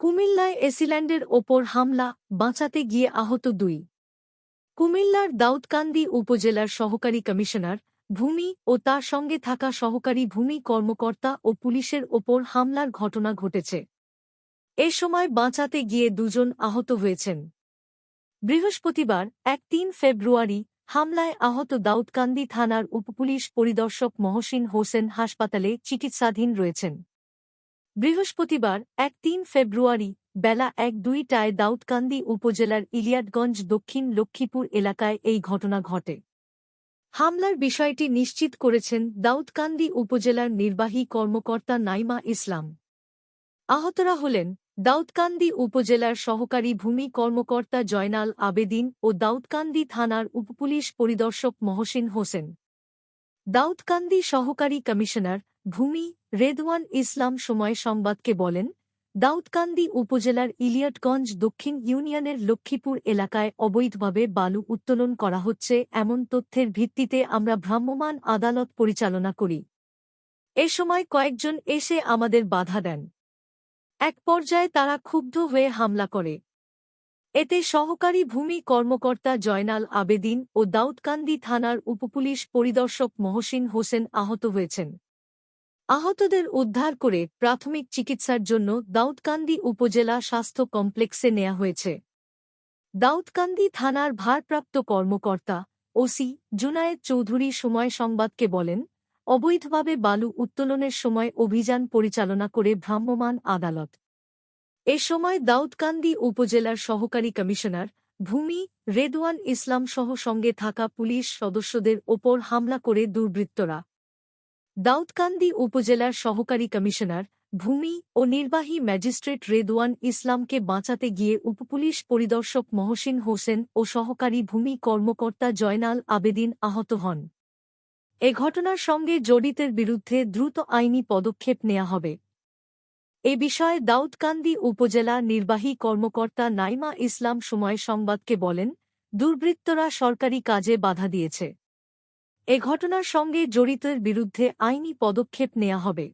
কুমিল্লায় এসিল্যান্ডের ওপর হামলা, বাঁচাতে গিয়ে আহত দুই। কুমিল্লার দাউদকান্দি উপজেলার সহকারী কমিশনার ভূমি ও তার সঙ্গে থাকা সহকারী ভূমি কর্মকর্তা ও পুলিশের ওপর হামলার ঘটনা ঘটেছে। এ সময় বাঁচাতে গিয়ে দুজন আহত হয়েছেন। বৃহস্পতিবার, এক তিন ফেব্রুয়ারি, হামলায় আহত দাউদকান্দি থানার উপপুলিশ পরিদর্শক মহসিন হোসেন হাসপাতালে চিকিৎসাধীন রয়েছেন। বৃহস্পতিবার এক তিন ফেব্রুয়ারি বেলা এক দুইটায় দাউদকান্দি উপজেলার ইলিয়াটগঞ্জ দক্ষিণ লক্ষ্মীপুর এলাকায় এই ঘটনা ঘটে। হামলার বিষয়টি নিশ্চিত করেছেন দাউদকান্দি উপজেলার নির্বাহী কর্মকর্তা নাইমা ইসলাম। আহতরা হলেন দাউদকান্দি উপজেলার সহকারী ভূমি কর্মকর্তা জয়নাল আবেদিন ও দাউদকান্দি থানার উপপুলিশ পরিদর্শক মহসিন হোসেন। দাউদকান্দি সহকারী কমিশনার ভূমি রেদওয়ান ইসলাম সময় সংবাদকে বলেন, দাউদকান্দি উপজেলার ইলিয়টগঞ্জ দক্ষিণ ইউনিয়নের লক্ষ্মীপুর এলাকায় অবৈধভাবে বালু উত্তোলন করা হচ্ছে এমন তথ্যের ভিত্তিতে আমরা ভ্রাম্যমাণ আদালত পরিচালনা করি। এ সময় কয়েকজন এসে আমাদের বাধা দেন। এক পর্যায়ে তারা ক্ষুব্ধ হয়ে হামলা করে। এতে সহকারী ভূমি কর্মকর্তা জয়নাল আবেদিন ও দাউদকান্দি থানার উপপুলিশ পরিদর্শক মহসিন হোসেন আহত হয়েছেন। আহতদের উদ্ধার করে প্রাথমিক চিকিৎসার জন্য দাউদকান্দি উপজেলা স্বাস্থ্য কমপ্লেক্সে নেওয়া হয়েছে। দাউদকান্দি থানার ভারপ্রাপ্ত কর্মকর্তা ওসি জুনায়েদ চৌধুরী সময় সংবাদকে বলেন, অবৈধভাবে বালু উত্তোলনের সময় অভিযান পরিচালনা করে ভ্রাম্যমাণ আদালত। এ সময় দাউদকান্দি উপজেলার সহকারী কমিশনার ভূমি রেদওয়ান ইসলাম সহ সঙ্গে থাকা পুলিশ সদস্যদের ওপর হামলা করে দুর্বৃত্তরা। দাউদকান্দি উপজেলার সহকারী কমিশনার ভূমি ও নির্বাহী ম্যাজিস্ট্রেট রেদওয়ান ইসলামকে বাঁচাতে গিয়ে উপপুলিশ পরিদর্শক মহসিন হোসেন ও সহকারী ভূমি কর্মকর্তা জয়নাল আবেদিন আহত হন। এ ঘটনার সঙ্গে জড়িতের বিরুদ্ধে দ্রুত আইনি পদক্ষেপ নেওয়া হবে। এ বিষয়ে দাউদকান্দি উপজেলা নির্বাহী কর্মকর্তা নাইমা ইসলাম সময় সংবাদকে বলেন, দুর্বৃত্তরা সরকারি কাজে বাধা দিয়েছে। এ ঘটনার সঙ্গে জড়িতের বিরুদ্ধে আইনি পদক্ষেপ নেওয়া হবে।